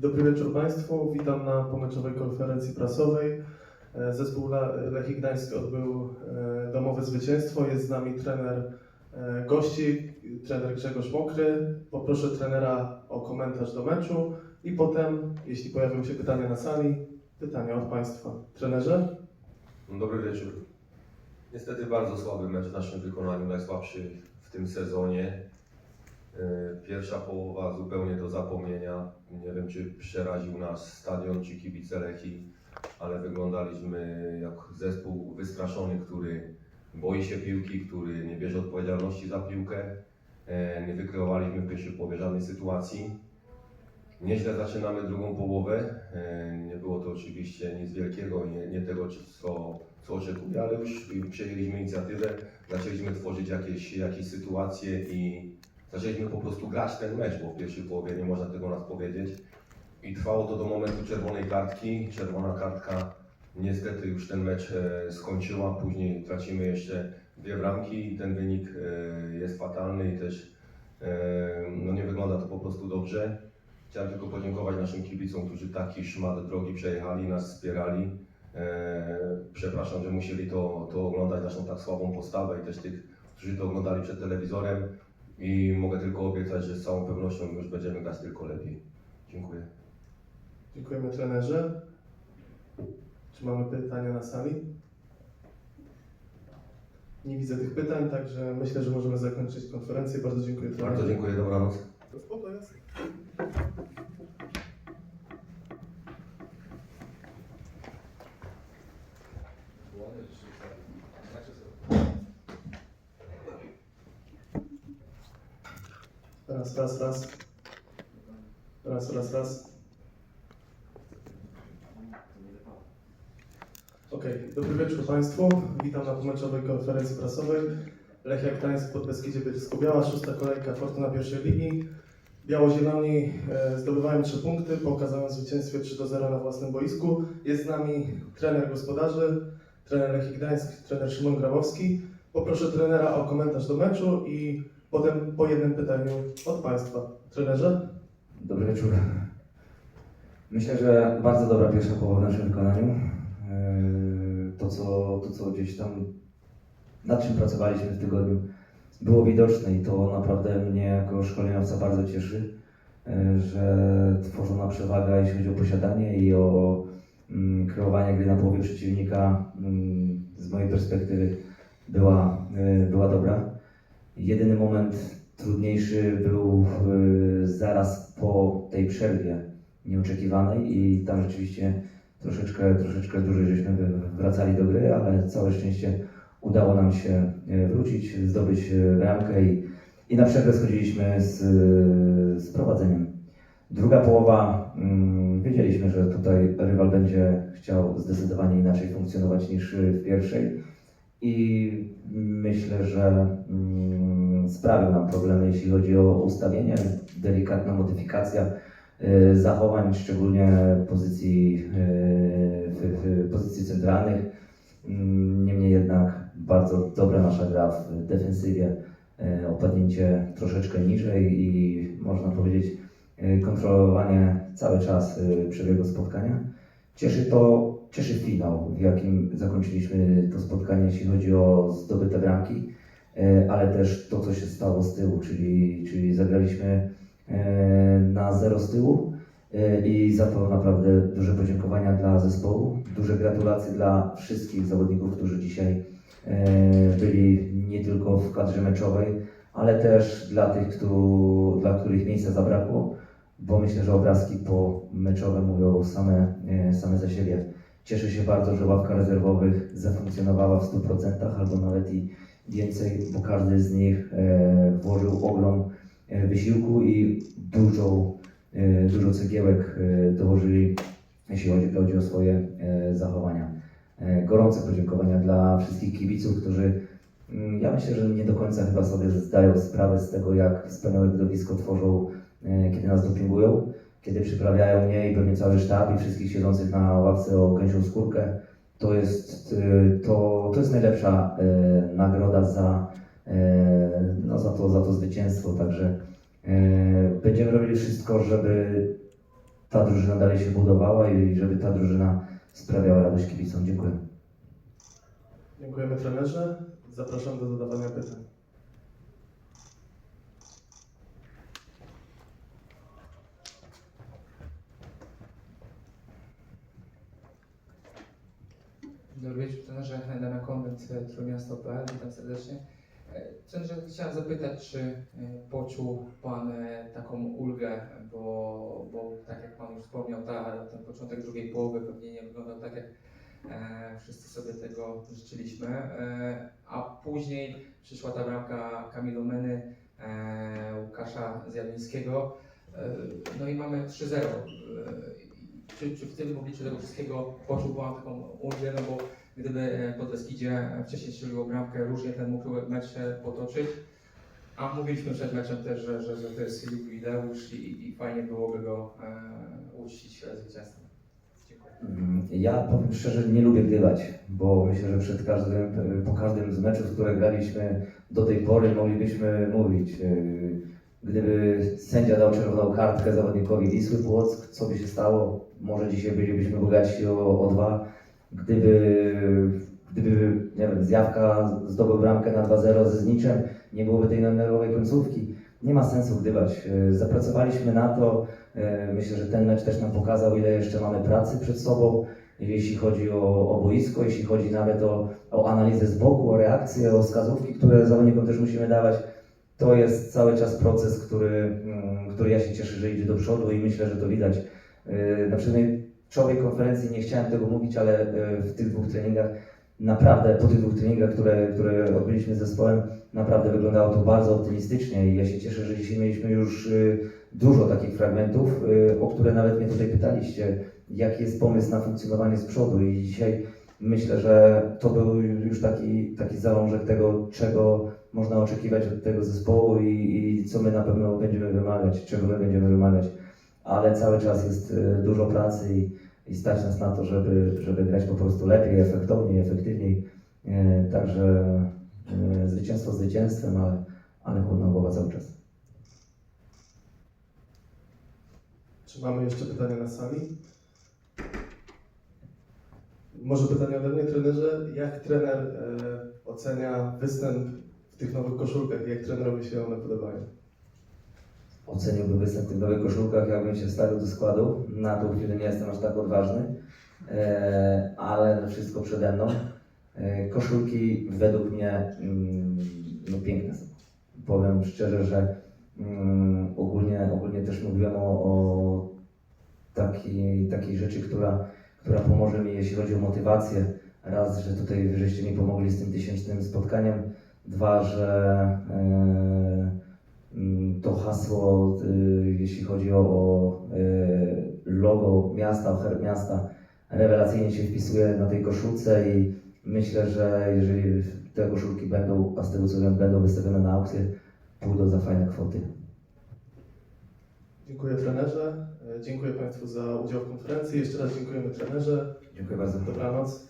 Dobry wieczór Państwu. Witam na pomeczowej konferencji prasowej. E, Zespół Lechii Gdańsk odbył e, domowe zwycięstwo. Jest z nami trener e, gości, trener Grzegorz Mokry. Poproszę trenera o komentarz do meczu i potem, jeśli pojawią się pytania na sali, pytania od Państwa. Trenerze? Dobry wieczór. Niestety bardzo słaby mecz w naszym wykonaniu, najsłabszy w tym sezonie. Yy, Pierwsza połowa zupełnie do zapomnienia. Nie wiem, czy przeraził nas stadion, czy kibice Lechii, ale wyglądaliśmy jak zespół wystraszony, który boi się piłki, który nie bierze odpowiedzialności za piłkę. Yy, Nie wykreowaliśmy w pierwszej połowie żadnej sytuacji. Nieźle zaczynamy drugą połowę. E, Nie było to oczywiście nic wielkiego, nie, nie tego, co, co oczekuję, ale już przejęliśmy inicjatywę, zaczęliśmy tworzyć jakieś, jakieś sytuacje i zaczęliśmy po prostu grać ten mecz, bo w pierwszej połowie nie można tego nas powiedzieć. I trwało to do momentu czerwonej kartki. Czerwona kartka niestety już ten mecz e, skończyła, później tracimy jeszcze dwie bramki i ten wynik e, jest fatalny i też e, no nie wygląda to po prostu dobrze. Chciałem tylko podziękować naszym kibicom, którzy taki szmat drogi przejechali, nas wspierali. Przepraszam, że musieli to, to oglądać, naszą tak słabą postawę i też tych, którzy to oglądali przed telewizorem. I mogę tylko obiecać, że z całą pewnością już będziemy grać tylko lepiej. Dziękuję. Dziękujemy trenerze. Czy mamy pytania na sali? Nie widzę tych pytań, także myślę, że możemy zakończyć konferencję. Bardzo dziękuję trenerze. Bardzo dziękuję, dobranoc. Spoko jest. Raz, raz, raz. Raz, raz, raz. Okej, dobry wieczór Państwu. Witam na pomeczowej konferencji prasowej. Lechia Gdańsk pod Beskidzie Bielsko-Biała, szósta kolejka Fortuna pierwszej ligi. Biało-Zieloni e, zdobywają trzy punkty po okazanym zwycięstwie 3 do 0 na własnym boisku. Jest z nami trener gospodarzy, trener Lechii Gdańsk, trener Szymon Grabowski. Poproszę trenera o komentarz do meczu i potem po jednym pytaniu od Państwa. Trenerze? Dobry wieczór. Myślę, że bardzo dobra pierwsza połowa w naszym wykonaniu. Yy, To co, to, co gdzieś tam nad czym pracowaliśmy w tygodniu, było widoczne i to naprawdę mnie jako szkoleniowca bardzo cieszy, yy, że tworzona przewaga, jeśli chodzi o posiadanie i o mm, kreowanie gry na połowie przeciwnika, mm, z mojej perspektywy była, yy, była dobra. Jedyny moment trudniejszy był y, zaraz po tej przerwie nieoczekiwanej i tam rzeczywiście troszeczkę, troszeczkę dłużej żeśmy wracali do gry, ale całe szczęście udało nam się y, wrócić, zdobyć y, bramkę i, i na przerwę schodziliśmy z, z prowadzeniem. Druga połowa, mm, wiedzieliśmy, że tutaj rywal będzie chciał zdecydowanie inaczej funkcjonować niż w pierwszej i myślę, że mm, sprawił nam problemy, jeśli chodzi o ustawienie, delikatna modyfikacja y, zachowań, szczególnie pozycji, y, pozycji centralnych. Mm, Niemniej jednak bardzo dobra nasza gra w defensywie, y, opadnięcie troszeczkę niżej i można powiedzieć kontrolowanie cały czas przebiegu spotkania. Cieszy to, cieszy finał, w jakim zakończyliśmy to spotkanie, jeśli chodzi o zdobyte bramki, ale też to, co się stało z tyłu, czyli, czyli zagraliśmy e, na zero z tyłu e, i za to naprawdę duże podziękowania dla zespołu, duże gratulacje dla wszystkich zawodników, którzy dzisiaj e, byli nie tylko w kadrze meczowej, ale też dla tych, któ- dla których miejsca zabrakło, bo myślę, że obrazki po meczowe mówią same, e, same za siebie. Cieszę się bardzo, że ławka rezerwowych zafunkcjonowała w 100% albo nawet i więcej, bo każdy z nich e, włożył ogrom e, wysiłku i dużo, e, dużo cegiełek dołożyli, jeśli chodzi, chodzi o swoje zachowania. Gorące podziękowania dla wszystkich kibiców, którzy mm, ja myślę, że nie do końca chyba sobie zdają sprawę z tego, jak wspaniałe widowisko tworzą, kiedy nas dopingują kiedy przyprawiają mnie i pewnie cały sztab i wszystkich siedzących na ławce o gęsią skórkę, to jest, y, to, to jest najlepsza y, nagroda za, y, no, za, to, za to zwycięstwo. Także będziemy robili wszystko, żeby ta drużyna dalej się budowała i żeby ta drużyna sprawiała radość kibicom. Dziękuję. Dziękujemy trenerze. Zapraszam do zadawania pytań. Dobry wieczór, trenerze Damian Konwent, e, Trójmiasto.pl, witam serdecznie. E, Trenerze, chciałem zapytać, czy e, poczuł Pan e, taką ulgę, bo, bo tak jak Pan już wspomniał, ta, ten początek drugiej połowy pewnie nie wyglądał tak, jak e, wszyscy sobie tego życzyliśmy, e, a później przyszła ta bramka Kamilu Meny, e, Łukasza Zjawińskiego, e, no i mamy 3-0. E, czy, czy w tym obliczu tego wszystkiego poczuł Pan taką ulgę, no bo gdyby e, Podleskidzie wcześniej strzeliło bramkę, różnie ten mógł mecz się potoczyć. A mówiliśmy przed meczem też, że, że, że to jest jubileusz i, i fajnie byłoby go e, uczcić e, zwycięstwem. Mm, Ja powiem szczerze, nie lubię gdybać, bo myślę, że przed każdym, po każdym z meczów, które graliśmy do tej pory, moglibyśmy mówić. Gdyby sędzia dał czerwoną kartkę zawodnikowi Wisły Płock, co by się stało? Może dzisiaj bylibyśmy bogaci o, o dwa. Gdyby, gdyby nie wiem, Zjawka zdobył bramkę na 2-0 ze Zniczem, nie byłoby tej nerwowej końcówki. Nie ma sensu gdybać. Yy, Zapracowaliśmy na to, E, Myślę, że ten mecz też nam pokazał, ile jeszcze mamy pracy przed sobą, jeśli chodzi o, o boisko, jeśli chodzi nawet o, o analizę z boku, o reakcje, o wskazówki, które zawodnikom też musimy dawać. To jest cały czas proces, który, mm, który ja się cieszę, że idzie do przodu i myślę, że to widać. E, Na przedmiotowej konferencji nie chciałem tego mówić, ale e, w tych dwóch treningach naprawdę, po tych dwóch treningach, które, które odbyliśmy z zespołem, naprawdę wyglądało to bardzo optymistycznie i ja się cieszę, że dzisiaj mieliśmy już y, dużo takich fragmentów, o które nawet mnie tutaj pytaliście, jaki jest pomysł na funkcjonowanie z przodu i dzisiaj myślę, że to był już taki, taki zalążek tego, czego można oczekiwać od tego zespołu i, i co my na pewno będziemy wymagać, czego my będziemy wymagać, ale cały czas jest y, dużo pracy i, i stać nas na to, żeby, żeby grać po prostu lepiej, efektowniej, efektywniej, Y, także y, zwycięstwo zwycięstwem, ale, ale chłodna głowa cały czas. Czy mamy jeszcze pytania na sali? Może pytanie ode mnie, trenerze. Jak trener e, ocenia występ w tych nowych koszulkach? Jak trenerowi się one podobają? Oceniłbym występ tych nowych koszulkach, jakbym się wstawił do składu. Na tą chwilę nie jestem aż tak odważny, e, ale wszystko przede mną. E, koszulki według mnie mm, no, piękne są. Powiem szczerze, że mm, ogólnie, ogólnie też mówiłem o, o takiej, takiej rzeczy, która, która pomoże mi, jeśli chodzi o motywację. Raz, że tutaj wy żeście mi pomogli z tym tysięcznym spotkaniem. Dwa, że Mm, to hasło, y, jeśli chodzi o, o y, logo miasta, o herb miasta, rewelacyjnie się wpisuje na tej koszulce i myślę, że jeżeli te koszulki będą, a z tego co wiem, będą wystawione na aukcję, pójdą za fajne kwoty. Dziękuję trenerze. E, Dziękuję Państwu za udział w konferencji. Jeszcze raz dziękujemy trenerze. Dziękuję bardzo. Dobranoc.